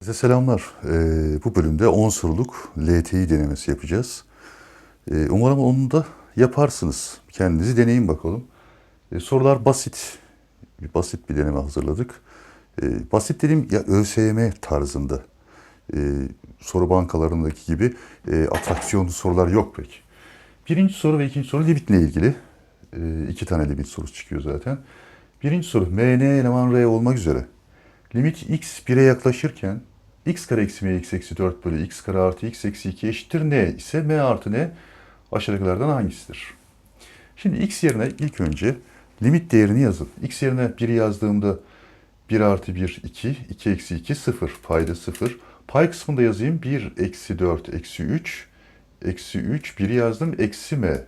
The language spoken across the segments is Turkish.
Size selamlar. Ee, bu bölümde 10 soruluk LTI denemesi yapacağız. Ee, umarım onu da yaparsınız. Kendinizi deneyin bakalım. Ee, sorular basit. Bir basit bir deneme hazırladık. Ee, basit dediğim ya ÖSYM tarzında. Ee, soru bankalarındaki gibi e, atraksiyonlu sorular yok pek. Birinci soru ve ikinci soru limitle ilgili. Ee, iki tane limit sorusu çıkıyor zaten. Birinci soru MN eleman R olmak üzere. Limit x 1'e yaklaşırken x kare eksi m x eksi 4 bölü x kare artı x eksi 2 eşittir n ise m artı n aşağıdakilerden hangisidir? Şimdi x yerine ilk önce limit değerini yazın. x yerine 1'i yazdığımda 1 artı 1 2, 2 eksi 2 0, payda 0. Pay kısmında yazayım 1 eksi 4 eksi 3, eksi 3 1'i yazdım eksi m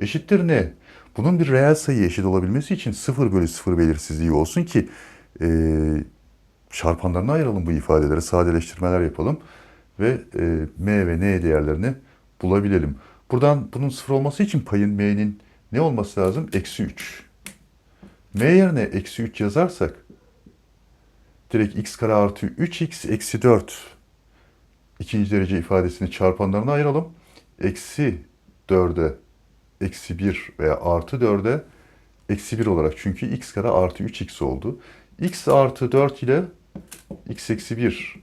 eşittir ne? Bunun bir reel sayı eşit olabilmesi için 0 bölü 0 belirsizliği olsun ki e, çarpanlarına ayıralım bu ifadeleri, sadeleştirmeler yapalım ve e, m ve n değerlerini bulabilelim. Buradan bunun sıfır olması için payın m'nin ne olması lazım? Eksi 3. m yerine eksi 3 yazarsak direkt x kare artı 3x eksi 4 ikinci derece ifadesini çarpanlarına ayıralım. Eksi 4'e eksi 1 veya artı 4'e eksi 1 olarak çünkü x kare artı 3x oldu. X artı 4 ile x eksi 1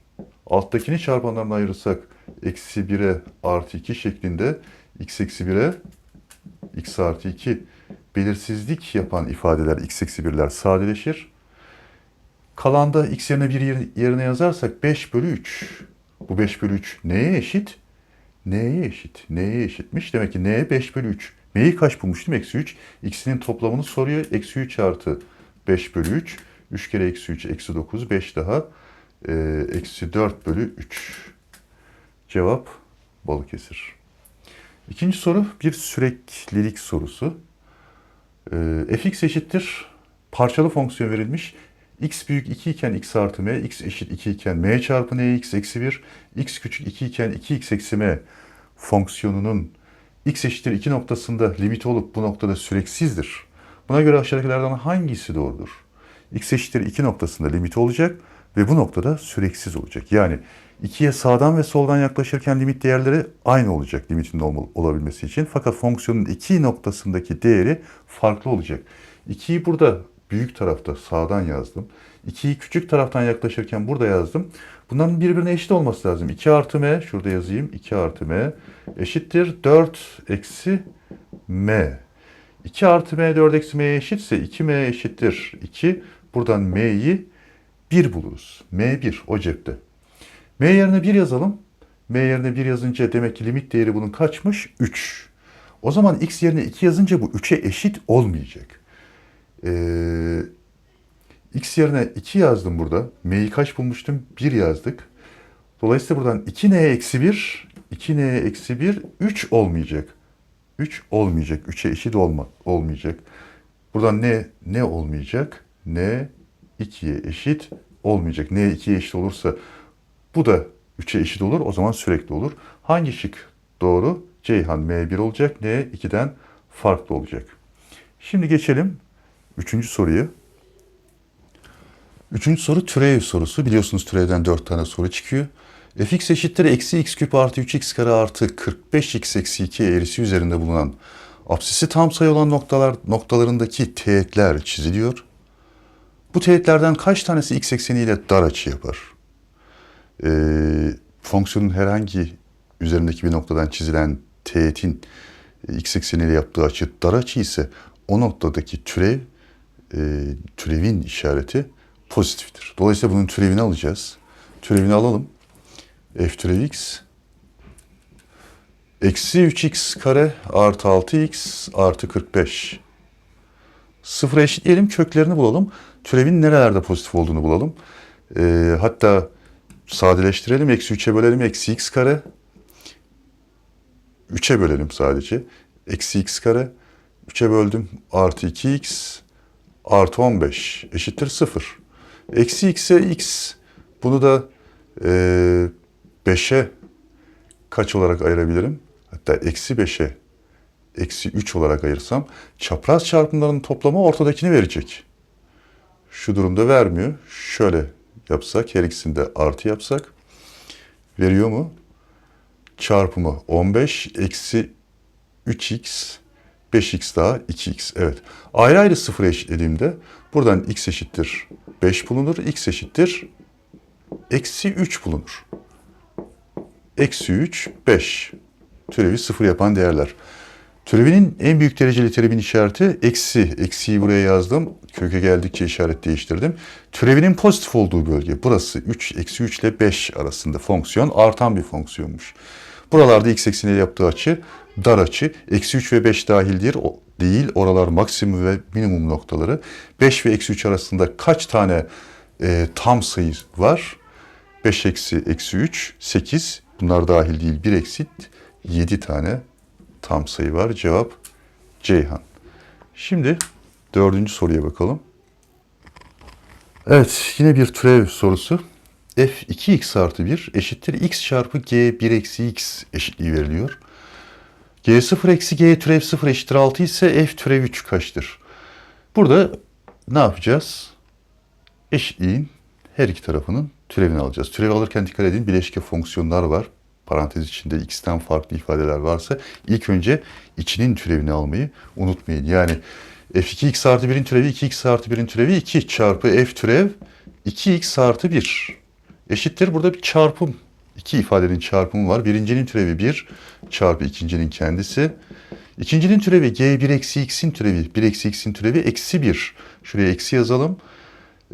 alttakini çarpanlarına ayırırsak eksi 1'e artı 2 şeklinde x eksi 1'e x artı 2 belirsizlik yapan ifadeler x eksi 1'ler sadeleşir. Kalanda x yerine 1 yerine yazarsak 5 bölü 3. Bu 5 bölü 3 neye eşit? N'ye eşit. N'ye eşitmiş. Demek ki N 5 bölü 3. M'yi kaç bulmuştum? Eksi 3. X'inin toplamını soruyor. Eksi 3 artı 5 bölü 3. 3 kere eksi 3 eksi 9. 5 daha. Ee, eksi 4 bölü 3. Cevap Balıkesir. İkinci soru bir süreklilik sorusu. Ee, fx eşittir. Parçalı fonksiyon verilmiş. x büyük 2 iken x artı m, x eşit 2 iken m çarpı n, x eksi 1, x küçük 2 iken 2x eksi m fonksiyonunun x eşittir 2 noktasında limiti olup bu noktada süreksizdir. Buna göre aşağıdakilerden hangisi doğrudur? X eşittir 2 noktasında limiti olacak ve bu noktada süreksiz olacak. Yani 2'ye sağdan ve soldan yaklaşırken limit değerleri aynı olacak limitin olma- olabilmesi için. Fakat fonksiyonun 2 noktasındaki değeri farklı olacak. 2'yi burada büyük tarafta sağdan yazdım. 2'yi küçük taraftan yaklaşırken burada yazdım. Bunların birbirine eşit olması lazım. 2 artı m, şurada yazayım. 2 artı m eşittir 4 eksi m. 2 artı m 4 eksi m'ye eşitse 2m eşittir 2. Buradan m'yi 1 buluruz. m1 o cepte. m yerine 1 yazalım. m yerine 1 yazınca demek ki limit değeri bunun kaçmış? 3. O zaman x yerine 2 yazınca bu 3'e eşit olmayacak. Ee, x yerine 2 yazdım burada. m'yi kaç bulmuştum? 1 yazdık. Dolayısıyla buradan 2n eksi 1, 2n eksi 1, 3 olmayacak. 3 olmayacak. 3'e eşit olma, olmayacak. Buradan ne ne olmayacak? N 2'ye eşit olmayacak. n 2'ye eşit olursa bu da 3'e eşit olur. O zaman sürekli olur. Hangi şık doğru? Ceyhan M1 olacak. N 2'den farklı olacak. Şimdi geçelim Üçüncü soruyu. Üçüncü soru türev sorusu. Biliyorsunuz türevden dört tane soru çıkıyor. fx eşittir eksi x küp artı 3x kare artı 45x eksi 2 eğrisi üzerinde bulunan apsisi tam sayı olan noktalar noktalarındaki teğetler çiziliyor. Bu teğetlerden kaç tanesi x ekseniyle dar açı yapar? Ee, fonksiyonun herhangi üzerindeki bir noktadan çizilen teğetin e, x ekseniyle yaptığı açı dar açı ise o noktadaki türev e, türevin işareti pozitiftir. Dolayısıyla bunun türevini alacağız. Türevini alalım. f türev x eksi 3x kare artı 6x artı 45. Sıfıra eşitleyelim köklerini bulalım. Türevin nerelerde pozitif olduğunu bulalım. E, hatta sadeleştirelim. Eksi 3'e bölelim. Eksi x kare. 3'e bölelim sadece. Eksi x kare. 3'e böldüm. Artı 2x artı 15 eşittir 0. Eksi x'e x. Bunu da e, 5'e kaç olarak ayırabilirim? Hatta eksi 5'e eksi 3 olarak ayırsam çapraz çarpımların toplamı ortadakini verecek. Şu durumda vermiyor. Şöyle yapsak, her ikisini de artı yapsak veriyor mu? Çarpımı 15 eksi 3x 5x daha 2x. Evet. Ayrı ayrı sıfır eşitlediğimde buradan x eşittir 5 bulunur. x eşittir eksi 3 bulunur. Eksi 3, 5. Türevi sıfır yapan değerler. Türevinin en büyük dereceli teriminin işareti eksi. Eksiyi buraya yazdım. Köke geldikçe işaret değiştirdim. Türevinin pozitif olduğu bölge. Burası 3, eksi 3 ile 5 arasında fonksiyon artan bir fonksiyonmuş. Buralarda x ekseniyle yaptığı açı dar açı. Eksi 3 ve 5 dahildir. O, değil. Oralar maksimum ve minimum noktaları. 5 ve eksi 3 arasında kaç tane e, tam sayı var? 5 eksi eksi 3, 8. Bunlar dahil değil. 1 eksit 7 tane tam sayı var. Cevap Ceyhan. Şimdi dördüncü soruya bakalım. Evet yine bir türev sorusu. f 2x artı 1 eşittir x çarpı g 1 eksi x eşitliği veriliyor. g 0 eksi g türev 0 eşittir 6 ise f türev 3 kaçtır? Burada ne yapacağız? Eşitliğin her iki tarafının türevini alacağız. Türevi alırken dikkat edin bileşke fonksiyonlar var. Parantez içinde x'ten farklı ifadeler varsa ilk önce içinin türevini almayı unutmayın. Yani f2x artı 1'in türevi 2x artı 1'in türevi 2 çarpı f türev 2x artı 1 eşittir. Burada bir çarpım. iki ifadenin çarpımı var. Birincinin türevi 1 çarpı ikincinin kendisi. İkincinin türevi g1 eksi x'in türevi 1 eksi x'in türevi eksi 1. Şuraya eksi yazalım.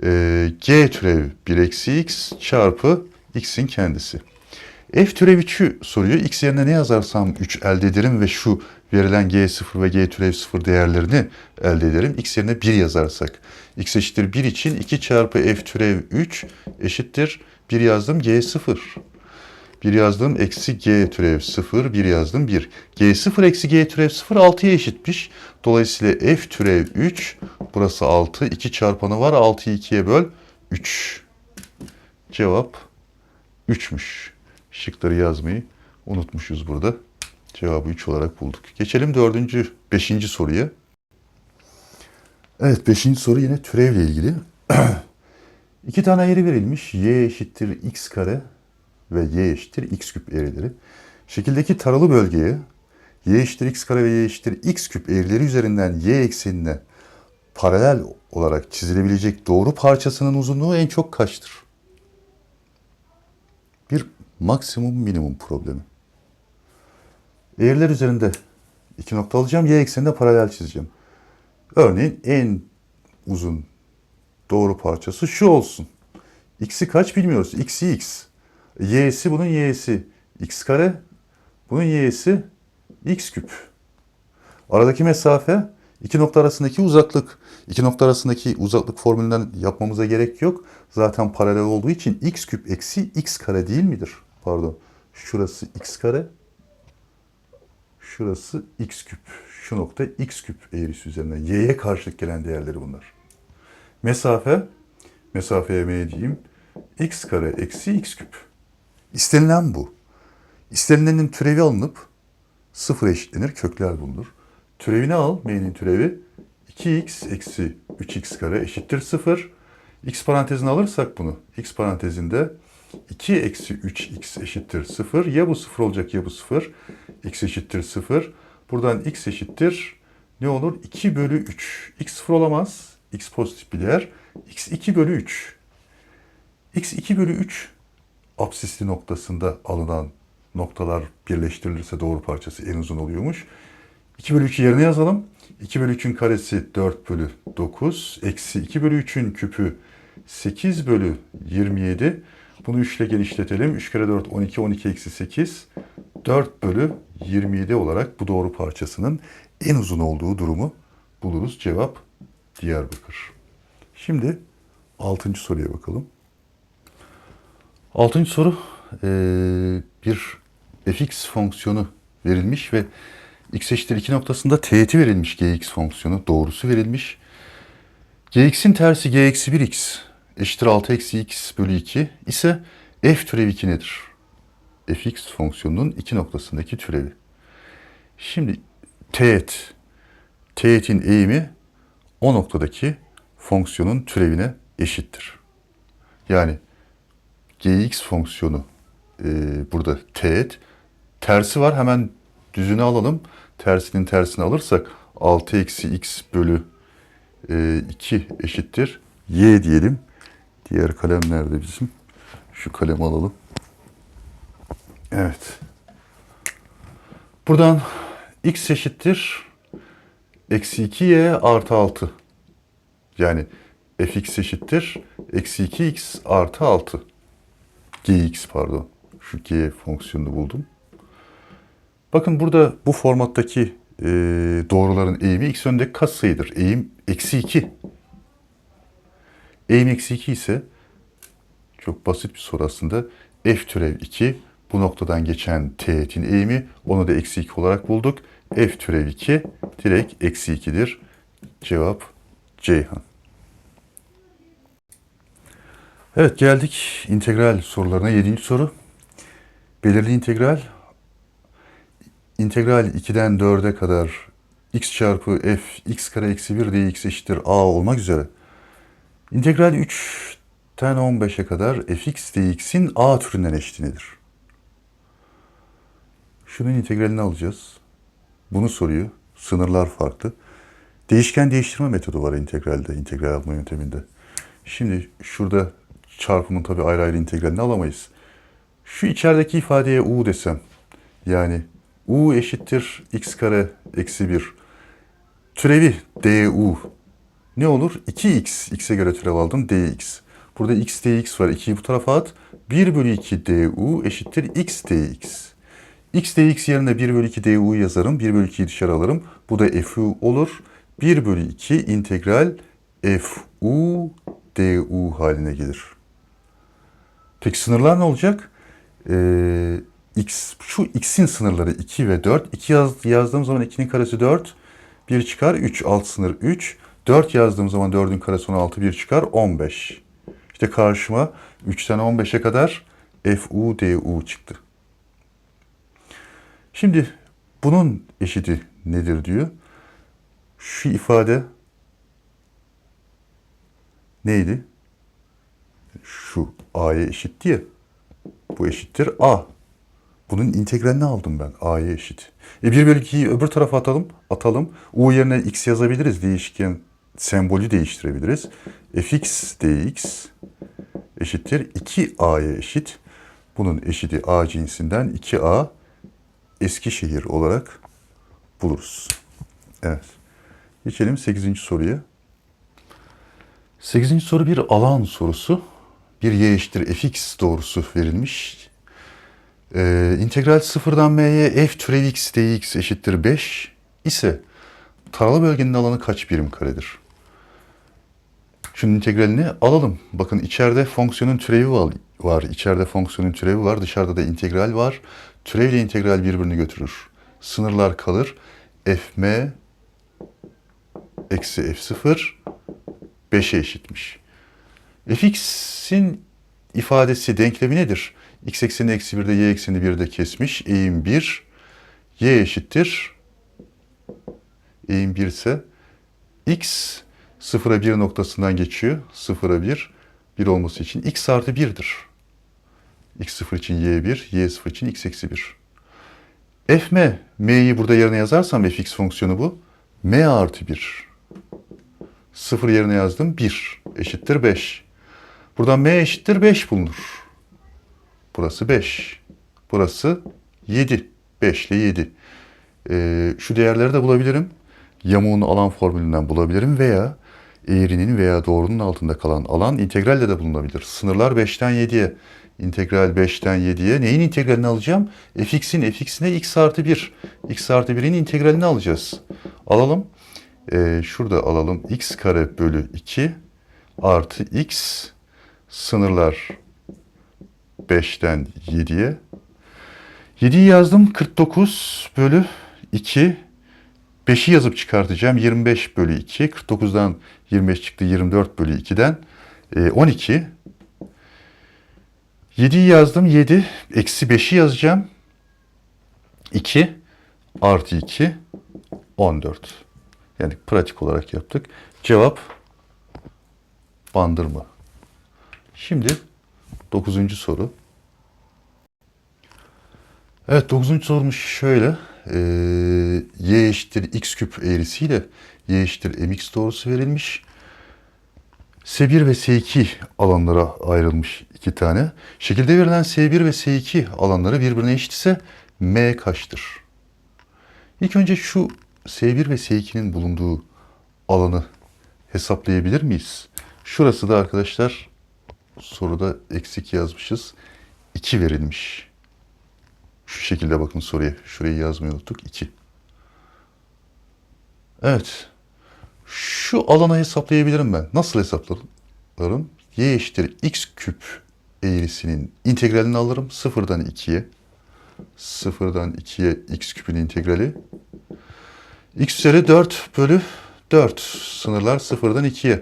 Ee, g türev 1 eksi x çarpı x'in kendisi. F türev 3'ü soruyor. X yerine ne yazarsam 3 elde ederim ve şu verilen G0 ve G türev 0 değerlerini elde ederim. X yerine 1 yazarsak. X eşittir 1 için 2 çarpı F türev 3 eşittir 1 yazdım G0. 1 yazdım eksi G türev 0, 1 yazdım 1. G0 eksi G türev 0 6'ya eşitmiş. Dolayısıyla F türev 3, burası 6, 2 çarpanı var 6'yı 2'ye böl 3. Cevap 3'müş. Şıkları yazmayı unutmuşuz burada. Cevabı 3 olarak bulduk. Geçelim dördüncü, beşinci soruya. Evet beşinci soru yine türevle ilgili. İki tane eğri verilmiş. Y eşittir x kare ve y eşittir x küp eğrileri. Şekildeki taralı bölgeye y eşittir x kare ve y eşittir x küp eğrileri üzerinden y eksenine paralel olarak çizilebilecek doğru parçasının uzunluğu en çok kaçtır? Bir maksimum minimum problemi. Eğriler üzerinde iki nokta alacağım. Y ekseninde paralel çizeceğim. Örneğin en uzun doğru parçası şu olsun. X'i kaç bilmiyoruz. X'i X. Y'si bunun Y'si. X kare. Bunun Y'si X küp. Aradaki mesafe iki nokta arasındaki uzaklık. İki nokta arasındaki uzaklık formülünden yapmamıza gerek yok. Zaten paralel olduğu için x küp eksi x kare değil midir? Pardon. Şurası x kare. Şurası x küp. Şu nokta x küp eğrisi üzerinden. Y'ye karşılık gelen değerleri bunlar. Mesafe, mesafeye m diyeyim. x kare eksi x küp. İstenilen bu. İstenilenin türevi alınıp sıfır eşitlenir, kökler bulunur. Türevini al, m'nin türevi 2x eksi 3x kare eşittir 0. x parantezini alırsak bunu, x parantezinde 2 eksi 3x eşittir 0. Ya bu 0 olacak ya bu 0. x eşittir 0. Buradan x eşittir ne olur? 2 bölü 3. x 0 olamaz. x pozitif bir değer. x 2 bölü 3. x 2 bölü 3 absisli noktasında alınan noktalar birleştirilirse doğru parçası en uzun oluyormuş. 2 bölü 3'ü yerine yazalım. 2 bölü 3'ün karesi 4 bölü 9. Eksi 2 bölü 3'ün küpü 8 bölü 27. Bunu 3 ile genişletelim. 3 kere 4 12, 12 eksi 8. 4 bölü 27 olarak bu doğru parçasının en uzun olduğu durumu buluruz. Cevap Diyarbakır. Şimdi 6. soruya bakalım. 6. soru bir fx fonksiyonu verilmiş ve x eşittir 2 noktasında teğeti verilmiş gx fonksiyonu doğrusu verilmiş. gx'in tersi g eksi 1x eşittir 6 eksi x bölü 2 ise f türev 2 nedir? fx fonksiyonunun iki noktasındaki türevi. Şimdi teğet, teğetin eğimi o noktadaki fonksiyonun türevine eşittir. Yani gx fonksiyonu e, burada teğet. Tersi var hemen düzünü alalım. Tersinin tersini alırsak 6 eksi x bölü e, 2 eşittir. y diyelim. Diğer kalem nerede bizim? Şu kalemi alalım. Evet. Buradan x eşittir. Eksi 2y artı 6. Yani fx eşittir. Eksi 2x artı 6. gx pardon. Şu g fonksiyonunu buldum. Bakın burada bu formattaki e, doğruların eğimi x önündeki katsayıdır. Eğim eksi 2. Eğim eksi 2 ise çok basit bir soru aslında. F türev 2 bu noktadan geçen teğetin eğimi onu da eksi 2 olarak bulduk. F türev 2 direkt eksi 2'dir. Cevap Ceyhan. Evet geldik integral sorularına. Yedinci soru. Belirli integral integral 2'den 4'e kadar x çarpı f x kare eksi 1 dx eşittir a olmak üzere. İntegral 3'ten 15'e kadar fx dx'in a türünden eşitinidir. Şunun integralini alacağız. Bunu soruyor. Sınırlar farklı. Değişken değiştirme metodu var integralde, integral alma yönteminde. Şimdi şurada çarpımın tabii ayrı ayrı integralini alamayız. Şu içerideki ifadeye u desem, yani u eşittir x kare eksi 1. Türevi du ne olur? 2x, x'e göre türev aldım dx. Burada x dx var. 2'yi bu tarafa at. 1 bölü 2 du eşittir x dx. x dx yerine 1 bölü 2 du yazarım. 1 bölü 2'yi dışarı alırım. Bu da fu olur. 1 bölü 2 integral fu du haline gelir. Peki sınırlar ne olacak? Ee, x, şu x'in sınırları 2 ve 4. 2 yaz, yazdığım zaman 2'nin karesi 4. 1 çıkar 3. Alt sınır 3. 4 yazdığım zaman 4'ün karesi 16. 1 çıkar 15. İşte karşıma 3'ten 15'e kadar fu du çıktı. Şimdi bunun eşiti nedir diyor. Şu ifade neydi? Şu a'ya eşit diye. Bu eşittir a. Bunun integralini aldım ben. a'ya eşit. E 1 bölü 2'yi öbür tarafa atalım. Atalım. u yerine x yazabiliriz. Değişken sembolü değiştirebiliriz. fx dx eşittir 2a'ya eşit. Bunun eşiti a cinsinden 2a Eskişehir olarak buluruz. Evet. Geçelim 8. soruya. 8. soru bir alan sorusu. Bir y eşittir fx doğrusu verilmiş. Ee, integral sıfırdan m'ye f türev x dx eşittir 5 ise taralı bölgenin alanı kaç birim karedir? Şunun integralini alalım. Bakın içeride fonksiyonun türevi var. İçeride fonksiyonun türevi var. Dışarıda da integral var. Türevle integral birbirini götürür. Sınırlar kalır. fm eksi f0 5'e eşitmiş. fx'in ifadesi denklemi nedir? x ekseni eksi 1'de y ekseni 1'de kesmiş. Eğim 1. y eşittir. Eğim 1 ise x 0'a 1 noktasından geçiyor. 0'a 1. 1 olması için x artı 1'dir. x 0 için y 1, y 0 için x eksi 1. fm, m'yi burada yerine yazarsam fx fonksiyonu bu. m artı 1. 0 yerine yazdım 1 eşittir 5. Buradan m eşittir 5 bulunur. Burası 5. Burası 7. 5 ile 7. Ee, şu değerleri de bulabilirim. Yamuğun alan formülünden bulabilirim veya eğrinin veya doğrunun altında kalan alan integralle de bulunabilir. Sınırlar 5'ten 7'ye. İntegral 5'ten 7'ye. Neyin integralini alacağım? fx'in fx'ine x artı 1. x artı 1'in integralini alacağız. Alalım. Ee, şurada alalım. x kare bölü 2 artı x sınırlar 5'ten 7'ye. 7'yi yazdım 49 bölü 2. 5'i yazıp çıkartacağım. 25 bölü 2. 49'dan 25 çıktı 24 bölü 2'den. E, 12. 7'yi yazdım 7. Eksi 5'i yazacağım. 2 artı 2 14. Yani pratik olarak yaptık. Cevap bandırma. Şimdi dokuzuncu soru. Evet dokuzuncu sorumuz şöyle. Ee, y eşittir x küp eğrisiyle y eşittir mx doğrusu verilmiş. S1 ve S2 alanlara ayrılmış iki tane. Şekilde verilen S1 ve S2 alanları birbirine eşit ise M kaçtır? İlk önce şu S1 ve S2'nin bulunduğu alanı hesaplayabilir miyiz? Şurası da arkadaşlar soruda eksik yazmışız. 2 verilmiş. Şu şekilde bakın soruya. Şurayı yazmayı unuttuk. 2. Evet. Şu alanı hesaplayabilirim ben. Nasıl hesaplarım? Y eşittir x küp eğrisinin integralini alırım. Sıfırdan 2'ye. Sıfırdan 2'ye x küpün integrali. x üzeri 4 bölü 4. Sınırlar sıfırdan 2'ye.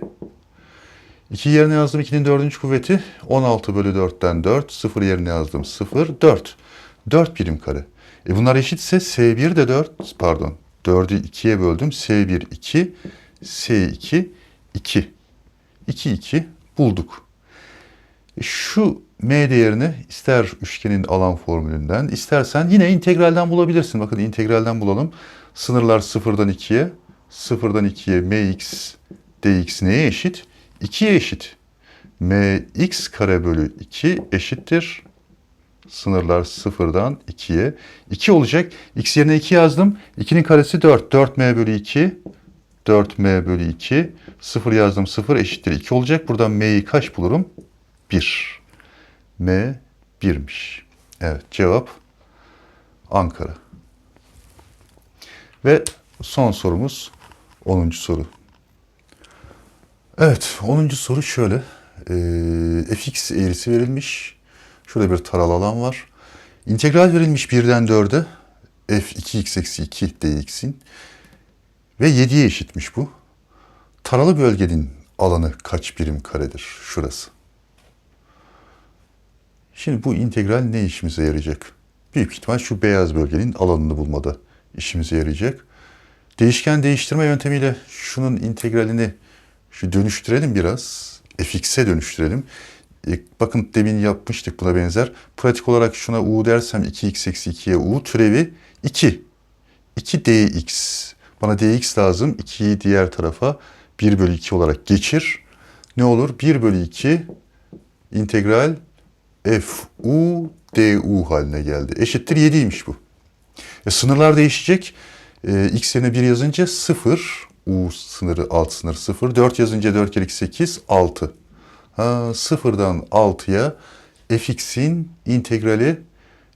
2 yerine yazdım 2'nin dördüncü kuvveti 16 bölü 4'ten 4. 0 yerine yazdım 0. 4. 4 birim kare. E bunlar eşitse S1 de 4 pardon 4'ü 2'ye böldüm. S1 2 S2 2. 2 2 bulduk. E şu M değerini ister üçgenin alan formülünden istersen yine integralden bulabilirsin. Bakın integralden bulalım. Sınırlar 0'dan 2'ye 0'dan 2'ye mx dx neye eşit? 2'ye eşit. mx kare bölü 2 eşittir. Sınırlar 0'dan 2'ye. 2 olacak. x yerine 2 yazdım. 2'nin karesi 4. 4m bölü 2. 4m bölü 2. 0 yazdım. 0 eşittir 2 olacak. Buradan m'yi kaç bulurum? 1. m 1'miş. Evet cevap Ankara. Ve son sorumuz 10. soru. Evet 10. soru şöyle. Ee, fx eğrisi verilmiş. Şurada bir taralı alan var. İntegral verilmiş 1'den 4'e f2x eksi 2 dx'in ve 7'ye eşitmiş bu. Taralı bölgenin alanı kaç birim karedir? Şurası. Şimdi bu integral ne işimize yarayacak? Büyük ihtimal şu beyaz bölgenin alanını bulmada işimize yarayacak. Değişken değiştirme yöntemiyle şunun integralini şu dönüştürelim biraz. fx'e dönüştürelim. E, bakın demin yapmıştık buna benzer. Pratik olarak şuna u dersem 2x eksi 2'ye u türevi 2. 2 dx. Bana dx lazım. 2'yi diğer tarafa 1 bölü 2 olarak geçir. Ne olur? 1 bölü 2 integral fu du haline geldi. Eşittir 7'ymiş bu. E, sınırlar değişecek. E, x yerine 1 yazınca 0. U sınırı alt sınır 0. 4 yazınca 4 kere 2 8 6. Sıfırdan 6'ya fx'in integralinin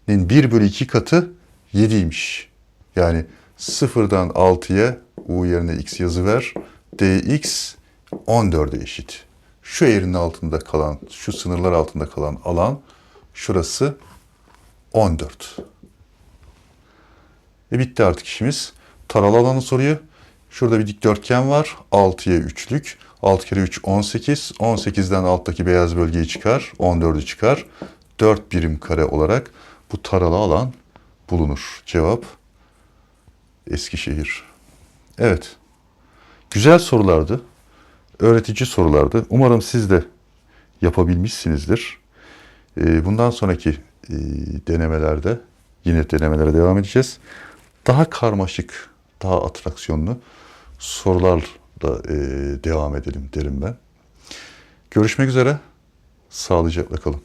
1 bölü 2 katı 7'ymiş. Yani sıfırdan 6'ya u yerine x yazı ver. dx 14'e eşit. Şu eğrinin altında kalan, şu sınırlar altında kalan alan şurası 14. E bitti artık işimiz. Taralı alanı soruyor. Şurada bir dikdörtgen var. 6'ya 3'lük. 6 kere 3 18. 18'den alttaki beyaz bölgeyi çıkar. 14'ü çıkar. 4 birim kare olarak bu taralı alan bulunur. Cevap Eskişehir. Evet. Güzel sorulardı. Öğretici sorulardı. Umarım siz de yapabilmişsinizdir. Ee, Bundan sonraki e, denemelerde yine denemelere devam edeceğiz. Daha karmaşık, daha atraksiyonlu sorularla e, devam edelim derim ben. Görüşmek üzere. Sağlıcakla kalın.